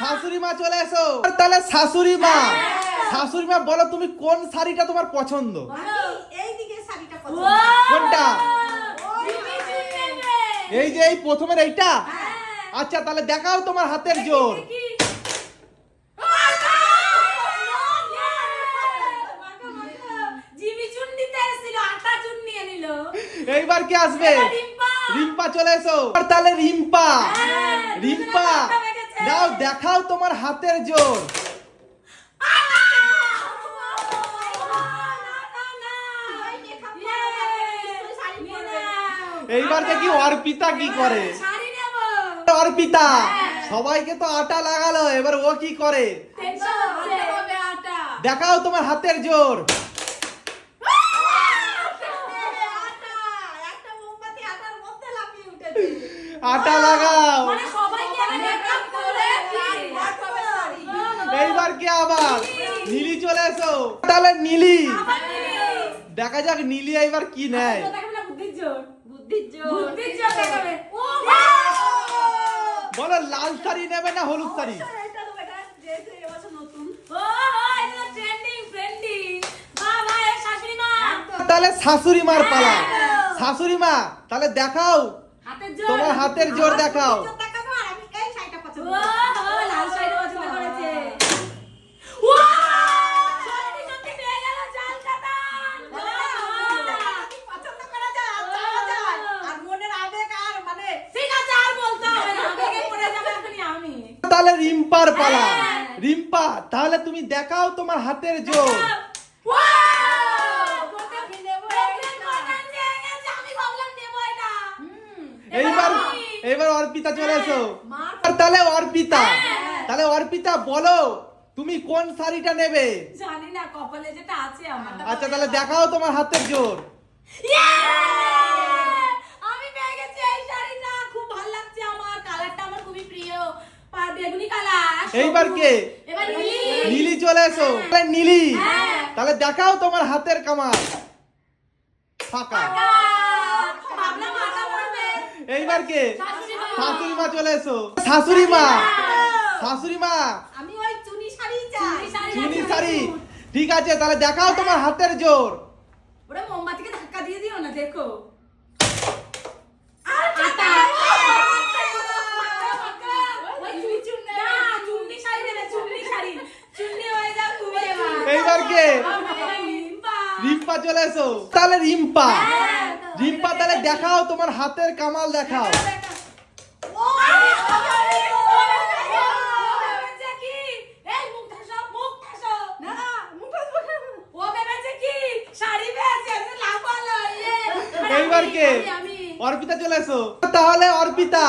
শাশুড়ি মা। চলে এসো। আর তাহলে শাশুড়ি মা। শাশুড়ি মা বলো তুমি কোন শাড়িটা তোমার পছন্দ? এইদিকে শাড়িটা পছন্দ কোনটা। এই যে এই প্রথমের এইটা? আচ্ছা তাহলে দেখাও তোমার হাতের জোর। এইবার কি আসবে? রিম্পা। রিম্পা চলে এসো। আর তাহলে রিম্পা। হ্যাঁ, রিম্পা। দাও দেখাও তোমার হাতের জোর। এইবার দেখি অর্পিতা কি করে। অর্পিতা হ্যাঁ। সবাইকে তো আটা লাগালো এবার ও কি করে? দেখাও তোমার হাতের জোর। আটা লাগাও মানে সবাইকে আমি makeup করে দিই। এইবার কি আবার নীলি চলে এসো তাহলে নীলি। দেখা যাক নীলি এইবার কি নেয়। বলো লাল শাড়ি নেবে না হলুদ শাড়ি? তাহলে শাশুড়ি মার পালা। শাশুড়ি মা তাহলে দেখাও। হাতের তোমার হাতের জোর দেখাও জোর দেখাবো আর আমি এই শাড়িটা পছন্দ ও, করি। ও, লাল শাড়ি পছন্দ করেছে। ও, সত্যি সত্যি পেয়ে গেল জাল কাতান। ও, কি পছন্দ করা যায় আর চাওয়া যায়। আর মনের আবেগ আর মানে ঠিক আছে, আর বলতে হবে না। আবেগে পড়ে যাবে এখনই আমি। তাহলে রিম্পার পালা। হ্যাঁ। রিম্পা তাহলে তুমি দেখাও তোমার হাতের জোর। এইবার এইবার অর্পিতা চলে এসো। আর তাহলে অর্পিতা হ্যাঁ। তাহলে অর্পিতা বলো তুমি কোন শাড়িটা নেবে? জানি না কপালে যেটা আছে আমার। আচ্ছা তাহলে দেখাও তোমার হাতের জোর Yeah! আমি পেয়ে গেছি এই শাড়িটা খুব ভালো লাগছে আমার কালারটা আমার খুবই প্রিয় পা বেগুনি কালার। এইবার কে? এবার নীলি। নীলি চলে এসো। তাহলে নীলি। হ্যাঁ। তাহলে দেখাও তোমার হাতের কামাল। ফাঁকা। এইবার কে? শাশুড়ি মা। চলে এসো। শাশুড়ি মা। শাশুড়ি মা। আমি ওই চুনি শাড়ি চাই। চুনি শাড়ি। ঠিক আছে তাহলে দেখাও তোমার হাতের জোর। ওরে মোমবাতিকে ধাক্কা দিয়ে দিও না দেখো আটা। আটা ওই চুনি চুন না চুন্নি শাড়ি নেবে চুন্নি শাড়ি চুন্নি হয়ে যাও তুমি এবার এইবার কে রিম্পা। চলে এসো তাহলে রিম্পা। রিম্পা তাহলে দেখাও তোমার হাতের কামাল দেখাও। এইবার কে। অর্পিতা চলে এসো তাহলে অর্পিতা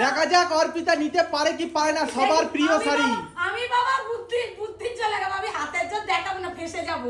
দেখা যাক অর্পিতা নিতে পারে কি পারে না সবার প্রিয় শাড়ি। আমি বাবা বুদ্ধি বুদ্ধি চলে গেল আমি হাতের জোর দেখাবো না ফেসে যাব।